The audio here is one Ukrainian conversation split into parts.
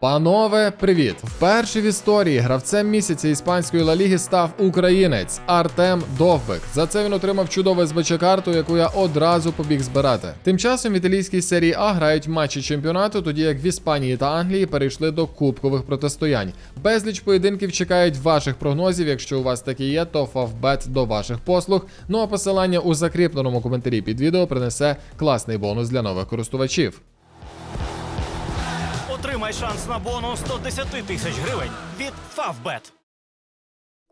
Панове, привіт! Вперше в історії гравцем місяця іспанської Ла Ліги став українець Артем Довбек. За це він отримав чудову СБЧ карту, яку я одразу побіг збирати. Тим часом в італійській серії А грають матчі чемпіонату, тоді як в Іспанії та Англії перейшли до кубкових протистоянь. Безліч поєдинків чекають ваших прогнозів. Якщо у вас такі є, то Фавбет до ваших послуг. Ну а посилання у закріпленому коментарі під відео принесе класний бонус для нових користувачів. Отримай шанс на бонус до 10 тисяч гривень від Favbet.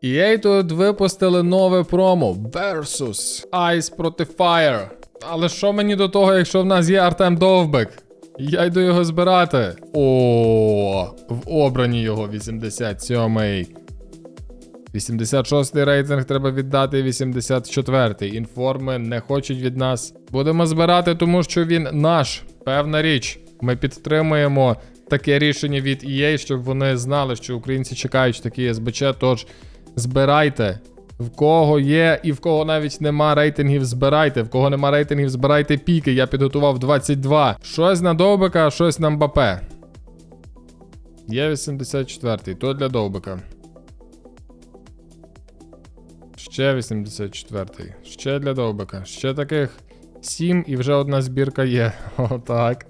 EA тут випустили нове промо Versus Ice проти Fire. Але що мені до того, якщо в нас є Артем Довбек? Я йду його збирати. О, в обрані його 87-й. 86-й рейтинг треба віддати 84-й. Інформи не хочуть від нас. Будемо збирати, тому що він наш. Певна річ. Ми підтримуємо таке рішення від EA, щоб вони знали, що українці чекають такі СБЧ. Тож збирайте. В кого є і в кого навіть нема рейтингів, збирайте. В кого нема рейтингів, збирайте піки. Я підготував 22. Щось на Довбика, щось на Мбапе. Є 84-й, то для Довбика. Ще 84-й. Ще для Довбика. Ще таких 7 і вже одна збірка є. Отак.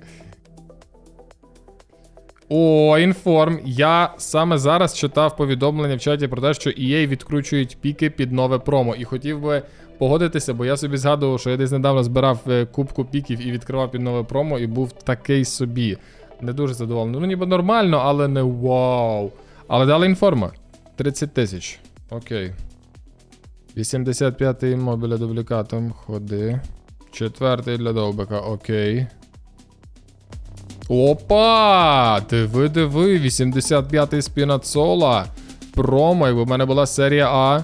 О, інформ. Я саме зараз читав повідомлення в чаті про те, що EA відкручують піки під нове промо. І хотів би погодитися, бо я собі згадував, що я десь недавно збирав е, кубку піків і відкривав під нове промо, і був такий собі. Не дуже задоволений. Ну, ніби нормально, але не вау. Але дали інформа. 30 тисяч. Окей. 85-й мобіля дублікатом. Ходи. Четвертий для довбика, окей. Опа! Диви, диви, 85-й спінацола. Промо, якби в мене була серія А.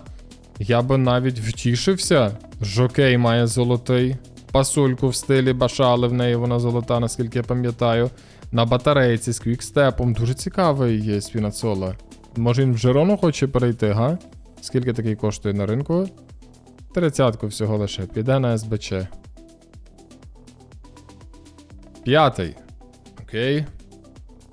Я би навіть втішився. Жокей має золотий. Пасульку в стилі башали, в неї вона золота, наскільки я пам'ятаю. На батарейці з квікстепом. Дуже цікавий є спінацола. Може він в Жерону хоче перейти, га? Скільки такий коштує на ринку? Тридцятку всього лише. Піде на СБЧ. П'ятий. Окей.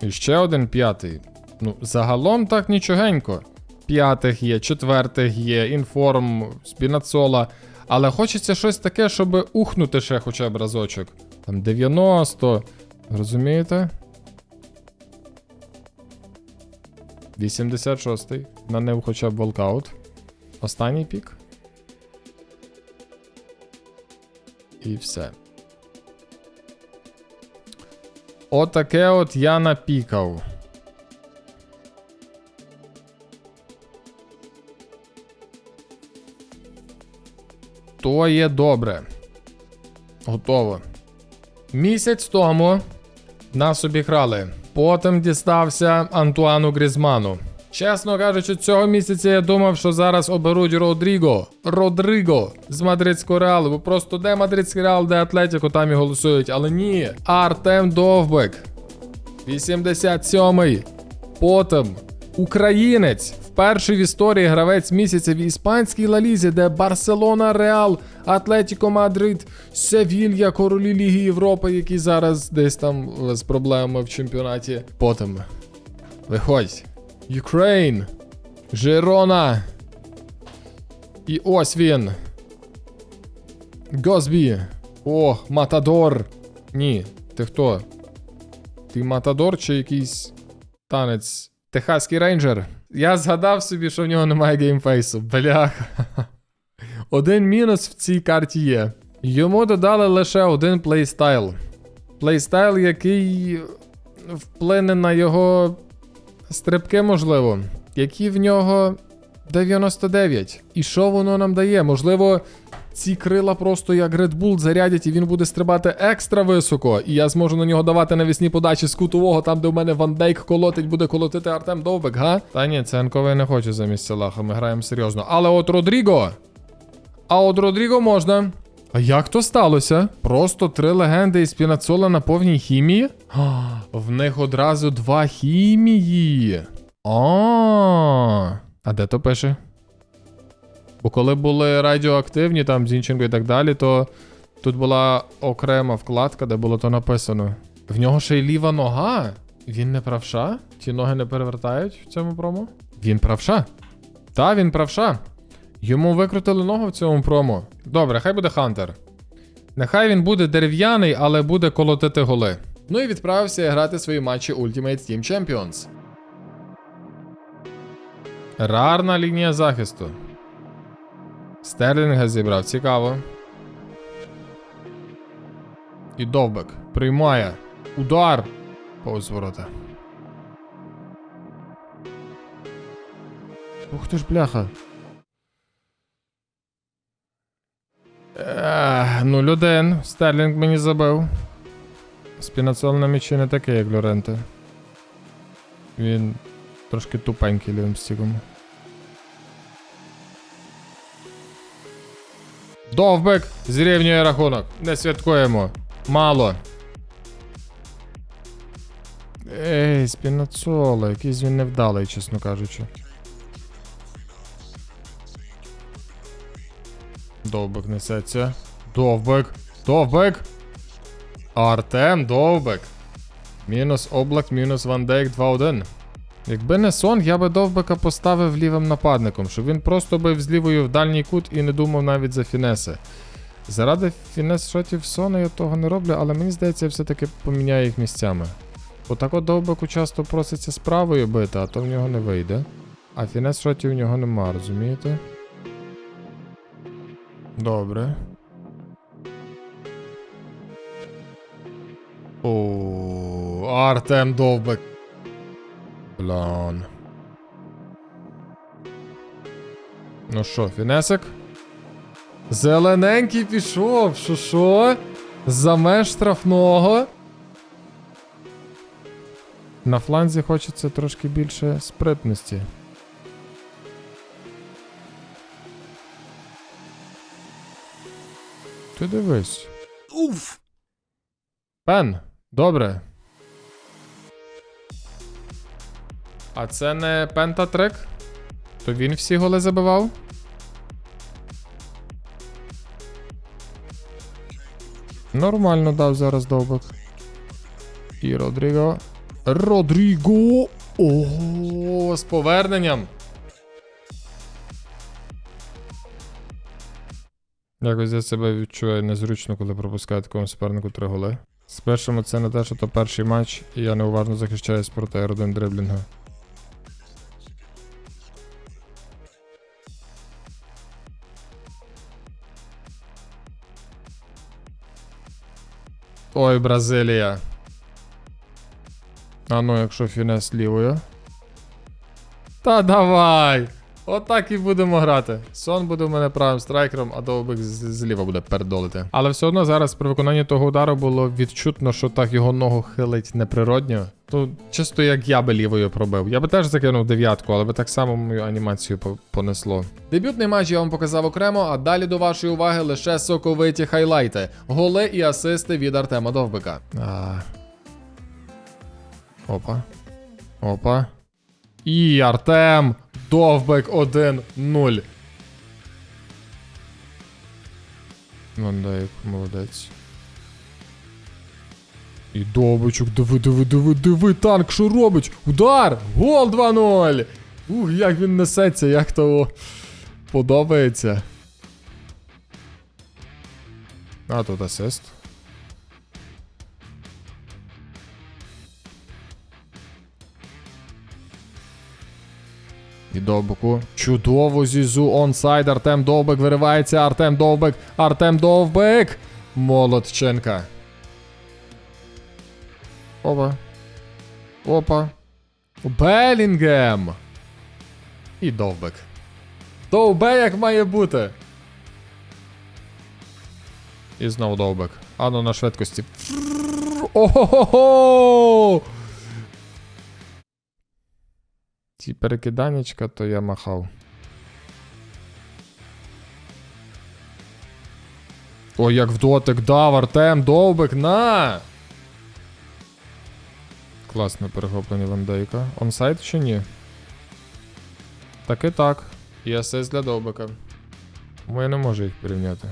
І ще один п'ятий. Ну, загалом так нічогенько. П'ятих є, четвертих є, інформ, спінацола. Але хочеться щось таке, щоб ухнути ще хоча б разочок. Там 90. Розумієте? 86-й. На нив хоча б волкаут. Останній пік. І все. Отаке от я напікав. То є добре. Готово. Місяць тому нас обіграли. Потім дістався Антуану Грізману. Чесно кажучи, цього місяця я думав, що зараз оберуть Родріго. Родриго з мадридського реалу. Бо просто де мадридський реал, де Атлетіко, там і голосують. Але ні. Артем Довбек. 87-й. Потім українець. Вперше в історії гравець місяця в іспанській лалізі, де Барселона, Реал, Атлетіко Мадрид, Севілья, королі Ліги Європи, які зараз десь там з проблемами в чемпіонаті. Потім. Виходь. Ukraine. Жирона. І ось він. Гозбі. О, Матадор. Ні, ти хто? Ти Матадор чи якийсь танець? Техаський рейнджер. Я згадав собі, що в нього немає геймфейсу. Бляха. Один мінус в цій карті є. Йому додали лише один плейстайл. Плейстайл, який вплине на його стрибки, можливо, які в нього 99. І що воно нам дає? Можливо, ці крила просто як Red Bull зарядять, і він буде стрибати екстра високо. І я зможу на нього давати навісні подачі з кутового, там, де в мене Ван Дейк колотить, буде колотити Артем Довбек, га? Та ні, це я не хочу замість Салаха, ми граємо серйозно. Але от Родріго. А от Родріго можна. А як то сталося? Просто три легенди із Пінацола на повній хімії? А, в них одразу два хімії. А, а де то пише? Бо коли були радіоактивні, там Зінченко і так далі, то тут була окрема вкладка, де було то написано. В нього ще й ліва нога. Він не правша? Ті ноги не перевертають в цьому промо? Він правша. Та, він правша. Йому викрутили ногу в цьому промо. Добре, хай буде Хантер. Нехай він буде дерев'яний, але буде колотити голи. Ну і відправився грати свої матчі Ultimate Team Champions. Рарна лінія захисту. Стерлінга зібрав, цікаво. І довбек. Приймає. Удар. Повз ворота. Ух ти ж бляха. Ех, 0-1. Стерлінг мені забив. Спінацол на м'ячі не такий, як Лоренте. Він трошки тупенький лівим стіком. Довбек зрівнює рахунок. Не святкуємо. Мало. Ей, спінацоло, якийсь він невдалий, чесно кажучи. Довбек несеться. Довбек. Довбек. Артем Довбек. Мінус облак, мінус Ван Дейк 2-1. Якби не сон, я би Довбека поставив лівим нападником, щоб він просто бив з лівою в дальній кут і не думав навіть за фінеси. Заради фінес шотів Сона я того не роблю, але мені здається, я все-таки поміняю їх місцями. Отак от Довбеку часто проситься з правою бити, а то в нього не вийде. А фінес шотів в нього нема, розумієте? Добре. О, Артем Довбек. Блан. Ну що, фінесик? Зелененький пішов. Що що? За меж штрафного. На фланзі хочеться трошки більше спритності. Ти дивись. Уф! Пен, добре. А це не пентатрик? То він всі голи забивав? Нормально дав зараз довбик. І Родріго. Родріго! Ого, з поверненням. Якось я себе відчуваю незручно, коли пропускаю такому супернику три голи. З першим це не те, що то перший матч, і я неуважно захищаюсь проти R1 дриблінга. Ой, Бразилія. А ну, якщо фінес лівою. Та давай! Отак і будемо грати. Сон буде в мене правим страйкером, а довбик зліва буде пердолити. Але все одно зараз при виконанні того удару було відчутно, що так його ногу хилить неприродньо. То чисто як я би лівою пробив. Я би теж закинув дев'ятку, але би так само мою анімацію понесло. Дебютний матч я вам показав окремо, а далі до вашої уваги лише соковиті хайлайти, голи і асисти від Артема Довбика. А... Опа. Опа. І Артем Довбек 1-0. Вандайк, молодець. І Довбичук, диви, диви, диви, диви, танк, що робить? Удар! Гол 2-0! Ух, як він несеться, як того подобається. А тут асист. Довбику. Чудово зізу онсайд. Артем Довбик виривається. Артем Довбик. Артем Довбик. Молодченка. Опа. Опа. Белінгем. І Довбик. Довбе як має бути. І знову Довбик. Ану на швидкості. Ого-го-го! Ті перекиданечка, то я махав. Ой, як в дотик дав Артем Довбик, на! Класне перехоплення Вандейка. Онсайд чи ні? Так і так. І асист для Довбика. Я не можу їх порівняти.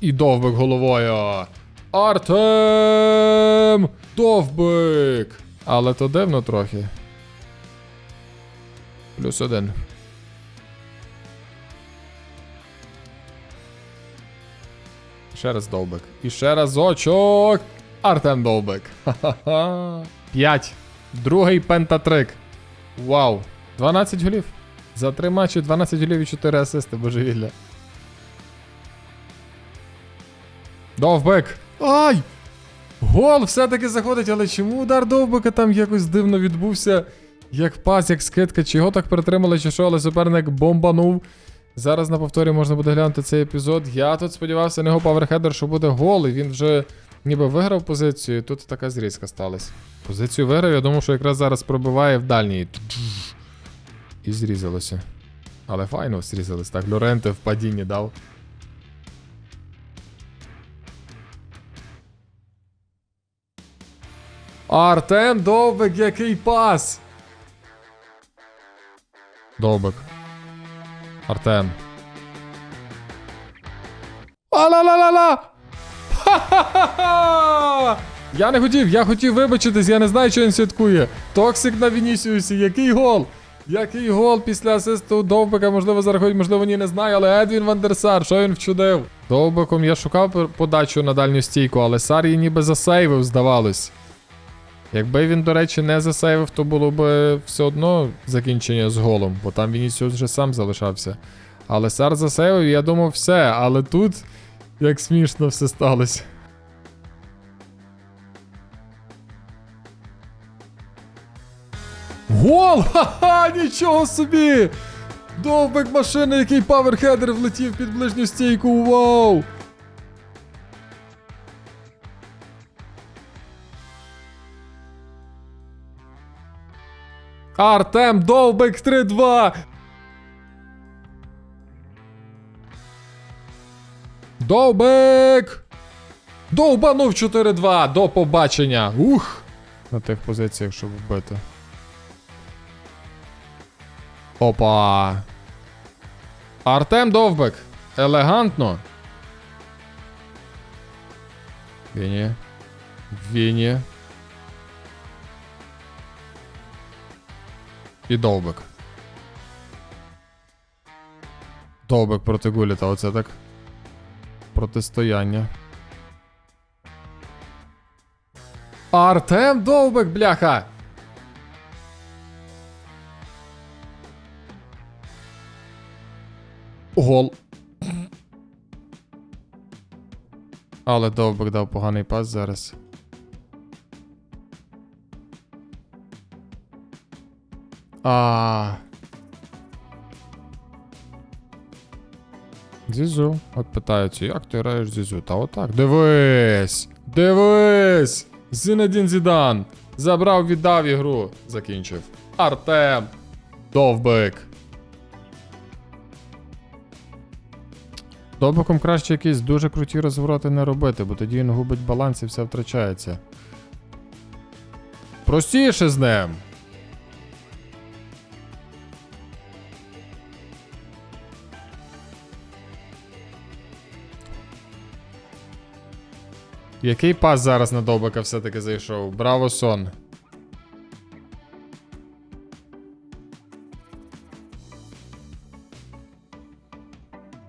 І Довбик головою. Артем Довбик. Але то дивно трохи. Плюс один. Ще раз Довбик. І ще разочок. Артем Довбик. Ха-ха-ха. П'ять. Другий пентатрик. Вау. 12 голів. За три матчі 12 голів і 4 асисти. Божевілля. Довбик. Ай! Гол все-таки заходить, але чому удар Довбика там якось дивно відбувся? Як пас, як скидка, чи його так притримали, чи що, але суперник бомбанув. Зараз на повторі можна буде глянути цей епізод. Я тут сподівався на його паверхедер, що буде гол, і він вже ніби виграв позицію, і тут така зрізка сталася. Позицію виграв, я думав, що якраз зараз пробиває в дальній. І зрізалося. Але файно зрізалось. Так, Лоренте в падінні дав. Артем Довбик, який пас! Довбик. Артем. А-ла-ла-ла-ла! Ха-ха-ха-ха! Я не хотів, я хотів вибачитись, я не знаю, що він святкує. Токсик на Вінісіусі, який гол! Який гол після асисту Довбика, можливо, зарахують, можливо, ні, не знаю, але Едвін Вандерсар, що він вчудив? Довбиком я шукав подачу на дальню стійку, але Сар її ніби засейвив, здавалось. Якби він, до речі, не засейвив, то було б все одно закінчення з голом, бо там Вінісіус вже сам залишався. Але Сар засейвив, я думав, все, але тут як смішно все сталося. Гол! Ха-ха! Нічого собі! Довбик машини, який паверхедер влетів під ближню стійку. Вау! Артем Довбик 3-2! Довбик! Довбанув 4-2! До побачення! Ух! На тих позиціях, щоб вбити. Опа! Артем Довбик! Елегантно! Віні. Віні. І Довбик. Довбик проти Гуліта, оце так. Протистояння. Артем Довбик, бляха! Гол. Але Довбик дав поганий пас зараз. А. Зізу. От питаються, як ти граєш Зізу? Та отак. Дивись! Дивись! Зінедін Зідан. Забрав, віддав ігру. Закінчив. Артем. Довбик. Довбиком краще якісь дуже круті розвороти не робити, бо тоді він губить баланс і все втрачається. Простіше з ним. Який пас зараз на Довбика все-таки зайшов? Браво, сон.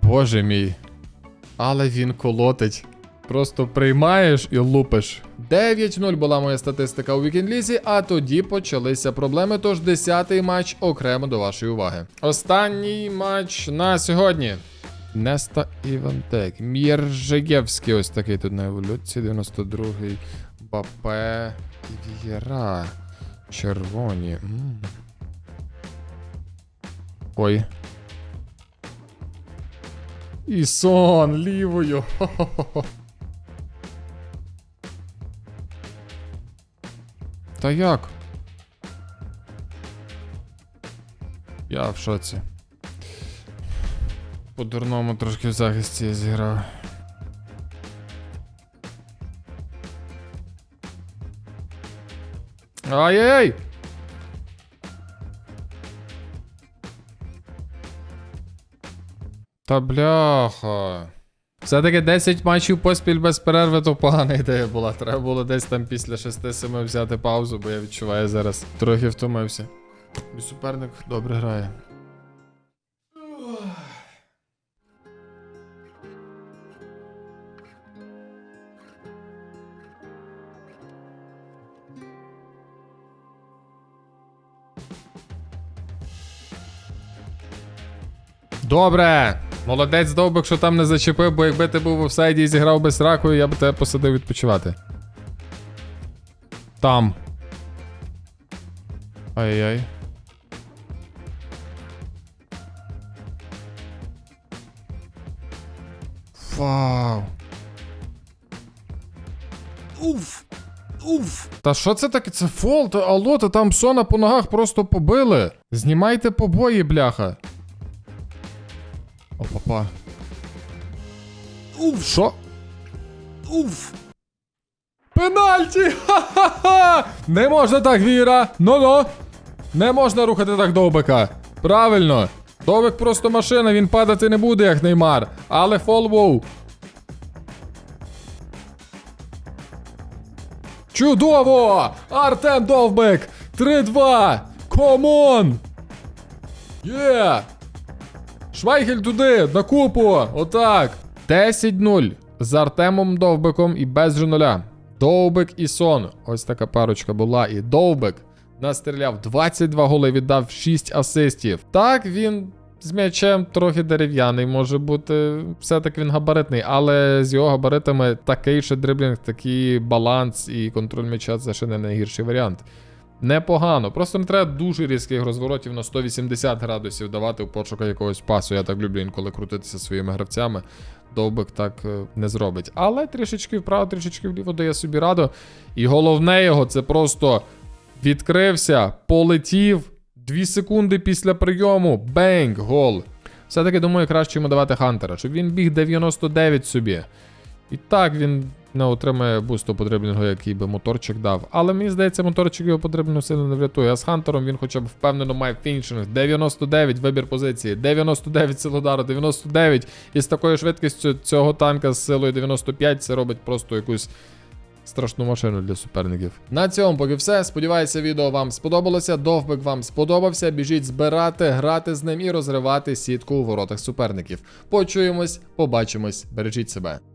Боже мій. Але він колотить. Просто приймаєш і лупиш. 9-0 була моя статистика у вікінлізі, а тоді почалися проблеми. Тож 10-й матч окремо до вашої уваги. Останній матч на сьогодні. Неста Івантек. Міржиєвський ось такий тут на еволюції. 92-й. Бапе. Вієра. Червоні. М. Ой. І сон лівою. Хо-хо-хо. Та як? Я в шоці. По-дурному трошки в захисті я зіграв. Ай-яй! Та бляха. Все-таки 10 матчів поспіль без перерви, то погана ідея була. Треба було десь там після 6-7 взяти паузу, бо я відчуваю зараз трохи втомився. І суперник добре грає. Добре. Молодець довбик, що там не зачепив, бо якби ти був в офсайді і зіграв без ракою, я б тебе посадив відпочивати. Там. Ай-яй. Вау. Уф. Уф. Та що це таке? Це фол? Та алло, та там Сона по ногах просто побили. Знімайте побої, бляха. О, папа. Уф, що? Уф. Пенальті! Ха-ха-ха! Не можна так, Віра! Ну-ну! Не можна рухати так довбика. Правильно. Довбик просто машина, він падати не буде, як Неймар. Але фол був. Чудово! Артем Довбик! 3-2! Комон! Є! Швайгель туди, на купу! Отак! 10-0 з Артемом Довбиком і без же нуля. Довбик і Сон. Ось така парочка була. І Довбик настріляв 22 голи, віддав 6 асистів. Так, він з м'ячем трохи дерев'яний, може бути. Все-таки він габаритний, але з його габаритами такий ще дриблінг, такий баланс і контроль м'яча це ще не найгірший варіант. Непогано. Просто не треба дуже різких розворотів на 180 градусів давати в пошуках якогось пасу. Я так люблю інколи крутитися своїми гравцями. Довбик так е, не зробить. Але трішечки вправо, трішечки вліво дає собі раду. І головне його це просто відкрився, полетів. Дві секунди після прийому. Бенг, гол. Все-таки думаю, краще йому давати Хантера, щоб він біг 99 собі. І так він не отримає бусту по дриблінгу, який би моторчик дав. Але мені здається, моторчик його по дриблінгу сильно не врятує. А з Хантером він хоча б впевнено має фінішинг. 99 вибір позиції, 99 сил удару, 99. І з такою швидкістю цього танка з силою 95 це робить просто якусь. Страшну машину для суперників. На цьому поки все. Сподіваюся, відео вам сподобалося. Довбик вам сподобався. Біжіть збирати, грати з ним і розривати сітку у воротах суперників. Почуємось, побачимось, бережіть себе.